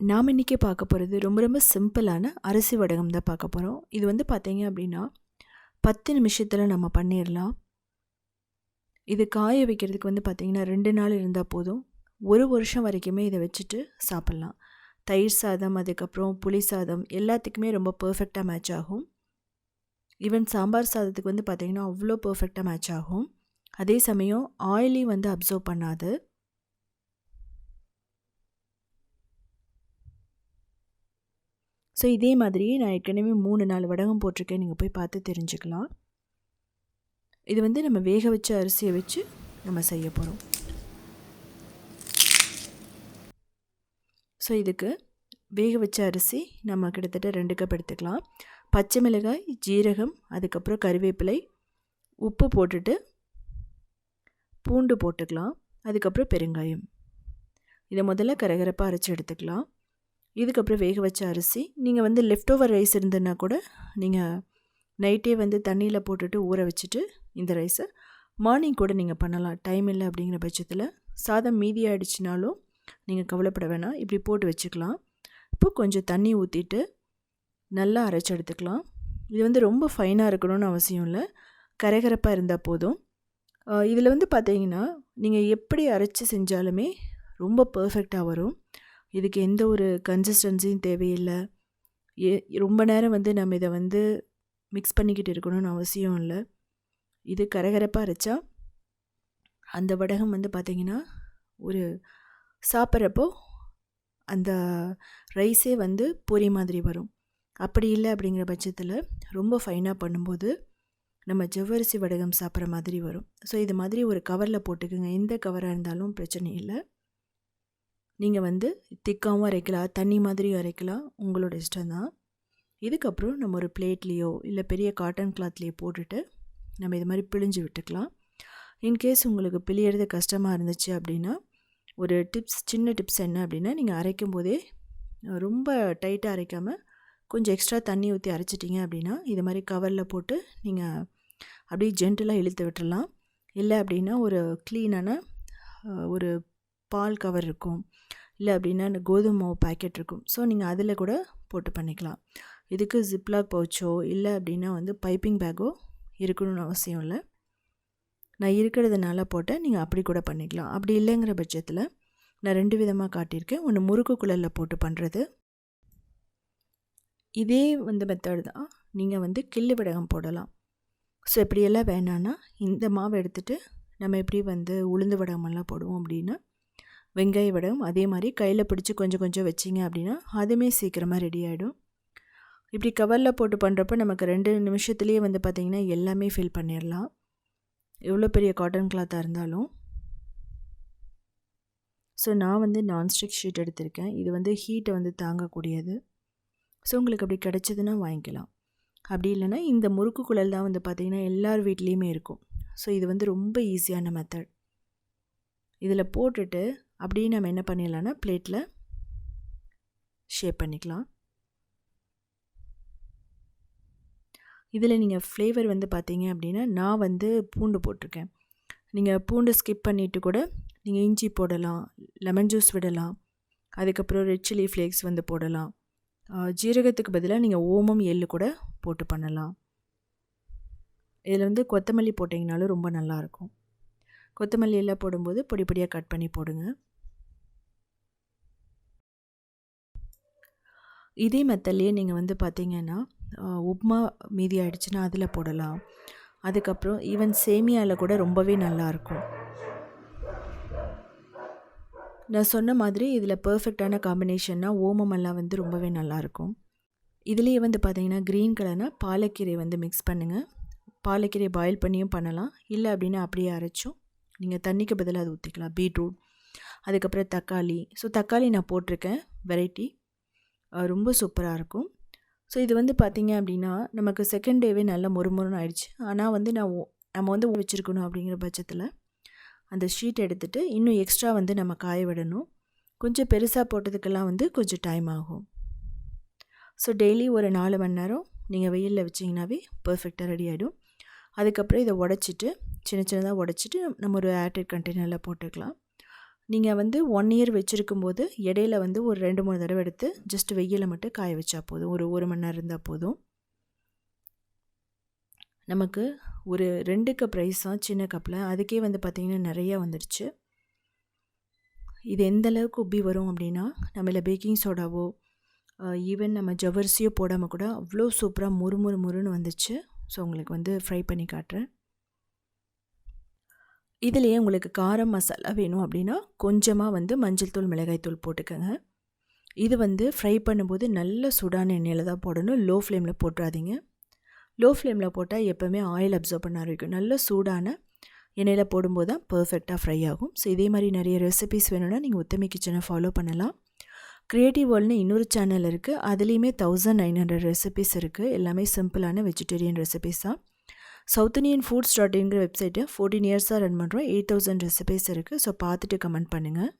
நாம் இன்றைக்கி பார்க்க போகிறது ரொம்ப ரொம்ப சிம்பிளான அரிசி வடகம் தான் பார்க்க போகிறோம். இது வந்து பார்த்தீங்க அப்படின்னா பத்து நிமிஷத்தில் நம்ம பண்ணிடலாம். இது காய வைக்கிறதுக்கு வந்து பார்த்திங்கன்னா ரெண்டு நாள் இருந்தால் போதும். ஒரு வருஷம் வரைக்குமே இதை வச்சுட்டு சாப்பிட்லாம். தயிர் சாதம் அதுக்கப்புறம் புளி சாதம் எல்லாத்துக்குமே ரொம்ப பர்ஃபெக்டாக மேட்ச் ஆகும். ஈவன் சாம்பார் சாதத்துக்கு வந்து பார்த்திங்கன்னா அவ்வளோ பர்ஃபெக்டாக மேட்ச் ஆகும். அதே சமயம் ஆயிலி வந்து அப்சர்வ் பண்ணாது. ஸோ இதே மாதிரியே நான் ஏற்கனவே மூணு நாலு வடகம் போட்டிருக்கேன். நீங்கள் போய் பார்த்து தெரிஞ்சுக்கலாம். இது வந்து நம்ம வேக வச்ச அரிசியை வச்சு நம்ம செய்ய போகிறோம் ஸோ இதுக்கு வேக வச்ச அரிசி நம்ம கிட்டத்தட்ட ரெண்டு கப் எடுத்துக்கலாம். பச்சை மிளகாய் ஜீரகம் அதுக்கப்புறம் கருவேப்பிலை உப்பு போட்டுட்டு பூண்டு போட்டுக்கலாம். அதுக்கப்புறம் பெருங்காயம். இதை முதல்ல கரகரப்பாக அரைச்சி எடுத்துக்கலாம். இதுக்கப்புறம் வேக வச்ச அரிசி. நீங்கள் வந்து லெஃப்ட் ஓவர் ரைஸ் இருந்ததுன்னா கூட நீங்கள் நைட்டே வந்து தண்ணியில் போட்டுட்டு ஊற வச்சுட்டு இந்த ரைஸை மார்னிங் கூட நீங்கள் பண்ணலாம். டைம் இல்லை அப்படிங்கிற பட்சத்தில். சாதம் மீதி ஆகிடுச்சினாலும் நீங்கள் கவலைப்பட வேணாம். இப்படி போட்டு வச்சுக்கலாம். இப்போ கொஞ்சம் தண்ணி ஊற்றிட்டு நல்லா அரைச்சி எடுத்துக்கலாம். இது வந்து ரொம்ப ஃபைனாக இருக்கணும்னு அவசியம் இல்லை. கரகரப்பாக இருந்தால் போதும். இதில் வந்து பார்த்தீங்கன்னா நீங்கள் எப்படி அரைச்சி செஞ்சாலுமே ரொம்ப பர்ஃபெக்டாக வரும். இதுக்கு எந்த ஒரு கன்சிஸ்டன்சியும் தேவையில்லை. ஏ ரொம்ப நேரம் வந்து நம்ம இதை வந்து மிக்ஸ் பண்ணிக்கிட்டு இருக்கணும்னு அவசியம் இல்லை. இது கரகரப்பாக அரைச்சா அந்த வடகம் வந்து பார்த்திங்கன்னா ஒரு சாப்பிட்றப்போ அந்த ரைஸே வந்து பொரி மாதிரி வரும். அப்படி இல்லை அப்படிங்கிற பட்சத்தில் ரொம்ப ஃபைனாக பண்ணும்போது நம்ம ஜவ்வரிசி வடகம் சாப்பிட்ற மாதிரி வரும். ஸோ இது மாதிரி ஒரு கவரில் போட்டுக்கோங்க. எந்த கவராக இருந்தாலும் பிரச்சனை இல்லை. நீங்கள் வந்து திக்காகவும் அரைக்கலாம் தண்ணி மாதிரியும் அரைக்கலாம் உங்களோட இஷ்டம் தான். இதுக்கப்புறம் நம்ம ஒரு பிளேட்லேயோ இல்லை பெரிய காட்டன் கிளாத்லேயோ போட்டுட்டு நம்ம இது மாதிரி பிழிஞ்சு விட்டுக்கலாம். இன்கேஸ் உங்களுக்கு பிழியறது கஷ்டமாக இருந்துச்சு அப்படின்னா ஒரு டிப்ஸ் சின்ன டிப்ஸ் என்ன அப்படின்னா நீங்கள் அரைக்கும் போதே ரொம்ப டைட்டாக அரைக்காமல் கொஞ்சம் எக்ஸ்ட்ரா தண்ணி ஊற்றி அரைச்சிட்டிங்க அப்படின்னா இது மாதிரி கவரில் போட்டு நீங்கள் அப்படியே ஜென்டலாக இழுத்து விட்டுடலாம் இல்லை அப்படின்னா ஒரு க்ளீனான ஒரு பால் கவர் இருக்கும். இல்லை அப்படின்னா இந்த கோதுமை மாவு பேக்கெட் இருக்கும். ஸோ நீங்கள் அதில் கூட போட்டு பண்ணிக்கலாம். இதுக்கு ஜிப்லாக் பவுச்சோ இல்லை அப்படின்னா வந்து பைப்பிங் பேக்கோ இருக்கணும்னு அவசியம் இல்லை. நான் இருக்கிறதுனால போட்டேன். நீங்கள் அப்படி கூட பண்ணிக்கலாம். அப்படி இல்லைங்கிற பட்சத்தில் நான் ரெண்டு விதமாக காட்டியிருக்கேன். ஒன்று முறுக்கு குழலில் போட்டு பண்ணுறது இதே வந்து மெத்தட் தான் நீங்கள் வந்து கிள்ளு விடகம் போடலாம். ஸோ இப்படியெல்லாம் வேணான்னா இந்த மாவை எடுத்துகிட்டு நம்ம எப்படி வந்து உளுந்து வடகமெல்லாம் போடுவோம் அப்படின்னா வெங்காய வடகம் அதே மாதிரி கையில் பிடிச்சி கொஞ்சம் கொஞ்சம் வச்சிங்க அப்படின்னா அதுவுமே சீக்கிரமாக ரெடி ஆகிடும் இப்படி கவரில் போட்டு பண்ணுறப்ப நமக்கு ரெண்டு நிமிஷத்துலேயே வந்து பார்த்திங்கன்னா எல்லாமே ஃபில் பண்ணிடலாம். எவ்வளோ பெரிய காட்டன் கிளாத்தாக இருந்தாலும். ஸோ நான் வந்து நான்ஸ்டிக் ஷீட் எடுத்திருக்கேன். இது வந்து ஹீட்டை வந்து தாங்கக்கூடியது. ஸோ உங்களுக்கு அப்படி கிடச்சிதுன்னா வாங்கிக்கலாம். அப்படி இல்லைன்னா இந்த முறுக்கு குழல் தான் வந்து பார்த்திங்கன்னா எல்லார் வீட்லேயுமே இருக்கும். ஸோ இது வந்து ரொம்ப ஈஸியான மெத்தட் இதில் போட்டுட்டு அப்படியே நம்ம என்ன பண்ணிடலான்னா பிளேட்டில் ஷேப் பண்ணிக்கலாம். இதில் நீங்கள் ஃப்ளேவர் வந்து பார்த்தீங்க அப்படின்னா நான் வந்து பூண்டு போட்டிருக்கேன். நீங்கள் பூண்டு ஸ்கிப் பண்ணிவிட்டு கூட நீங்கள் இஞ்சி போடலாம் லெமன் ஜூஸ் விடலாம் அதுக்கப்புறம் ரெட் சில்லி ஃப்ளேக்ஸ் வந்து போடலாம். ஜீரகத்துக்கு பதிலாக நீங்கள் ஓமம் எள்ளு கூட போட்டு பண்ணலாம். இதில் வந்து கொத்தமல்லி போட்டிங்கனாலும் ரொம்ப நல்லாயிருக்கும் கொத்தமல்லி எல்லாம் போடும்போது பொடி பொடியாக கட் பண்ணி போடுங்க. இதே மெத்தட்லேயே நீங்கள் வந்து பார்த்தீங்கன்னா உப்மா மீதி ஆகிடுச்சுன்னா அதில் போடலாம். அதுக்கப்புறம் ஈவன் சேமியாவில் கூட ரொம்பவே நல்லாயிருக்கும் நான் சொன்ன மாதிரி இதில் பர்ஃபெக்டான காம்பினேஷன்னா ஓமமெல்லாம் வந்து ரொம்பவே நல்லாயிருக்கும் இதுலேயே வந்து பார்த்தீங்கன்னா க்ரீன் கலர்னால் பாலக்கீரை வந்து மிக்ஸ் பண்ணுங்கள் பாலக்கீரை பாயில் பண்ணியும் பண்ணலாம். இல்லை அப்படின்னா அப்படியே அரைச்சும். நீங்கள் தண்ணிக்கு பதிலாக அதை ஊற்றிக்கலாம் பீட்ரூட். அதுக்கப்புறம் தக்காளி. ஸோ தக்காளி நான் போட்டிருக்கேன். வெரைட்டி ரொம்ப சூப்பராக இருக்கும். ஸோ இது வந்து பார்த்திங்க அப்படின்னா நமக்கு செகண்ட் டேவே நல்ல மொறுமொறுன்னு ஆயிடுச்சு. ஆனால் வந்து நான் நம்ம வந்து வச்சுருக்கணும் அப்படிங்கிற பட்சத்தில் அந்த ஷீட் எடுத்துகிட்டு இன்னும் எக்ஸ்ட்ரா வந்து நம்ம காய விடணும். கொஞ்சம் பெருசாக போட்டதுக்கெல்லாம் வந்து கொஞ்சம் டைம் ஆகும். ஸோ டெய்லி ஒரு நாலு மணி நேரம் நீங்கள் வெயிலில் வச்சிங்கனாவே பர்ஃபெக்டாக ரெடி ஆகிடும் அதுக்கப்புறம் இதை உடச்சிட்டு சின்ன சின்னதாக உடச்சிட்டு நம்ம ஒரு ஏர்டெட் கண்டெய்னரில் போட்டுக்கலாம். நீங்கள் வந்து ஒன் இயர் வச்சுருக்கும்போது இடையில வந்து ஒரு ரெண்டு மூணு தடவை எடுத்து ஜஸ்ட் வெயிலில் மட்டும் காய வச்சா போதும். ஒரு ஒரு மணி நேரம் இருந்தால் போதும். நமக்கு ஒரு ரெண்டு கப் ரைஸ் தான் சின்ன கப்பில் அதுக்கே வந்து பார்த்திங்கன்னா நிறையா வந்துடுச்சு இது எந்த அளவுக்கு உப்பி வரும் அப்படின்னா நம்மள பேக்கிங் சோடாவோ ஈவன் நம்ம ஜவர்சியோ போடாமல் கூட அவ்வளோ சூப்பராக முறு முறு முறுன்னு வந்துச்சு. ஸோ உங்களுக்கு வந்து ஃப்ரை பண்ணி காட்டுறேன். இதுலேயே உங்களுக்கு காரம் மசாலா வேணும் அப்படின்னா கொஞ்சமாக வந்து மஞ்சள் தூள் மிளகாய் தூள் போட்டுக்கோங்க. இது வந்து ஃப்ரை பண்ணும்போது நல்ல சூடான எண்ணெயில் தான் போடணும். லோ ஃப்ளேமில் போட்டுறாதீங்க. லோ ஃப்ளேமில் போட்டால் எப்போவுமே ஆயில் அப்சர்வ் பண்ண ஆரம்பிக்கும். நல்ல சூடான எண்ணெயில் போடும்போது தான் பர்ஃபெக்டாக ஃப்ரை ஆகும். ஸோ இதே மாதிரி நிறைய ரெசிபிஸ் வேணும்னா நீங்கள் உத்தமி கிச்சனை ஃபாலோ பண்ணலாம். க்ரியேட்டிவ் வேர்ல்டுனு இன்னொரு சேனல் இருக்குது அதுலேயுமே தௌசண்ட் நைன் ஹண்ட்ரட் ரெசிபிஸ் இருக்குது எல்லாமே சிம்பிளான வெஜிடேரியன் ரெசிபிஸ் தான். சவுத் இண்டியன் ஃபுட்ஸ் டாட் இன்கிற வெப்சைட்டை ஃபோர்டீன் இயர்ஸாக ரன் பண்ணுறோம் எயிட் தௌசண்ட் ரெசிபீஸ் இருக்குது ஸோ பார்த்துட்டு கமெண்ட் பண்ணுங்கள்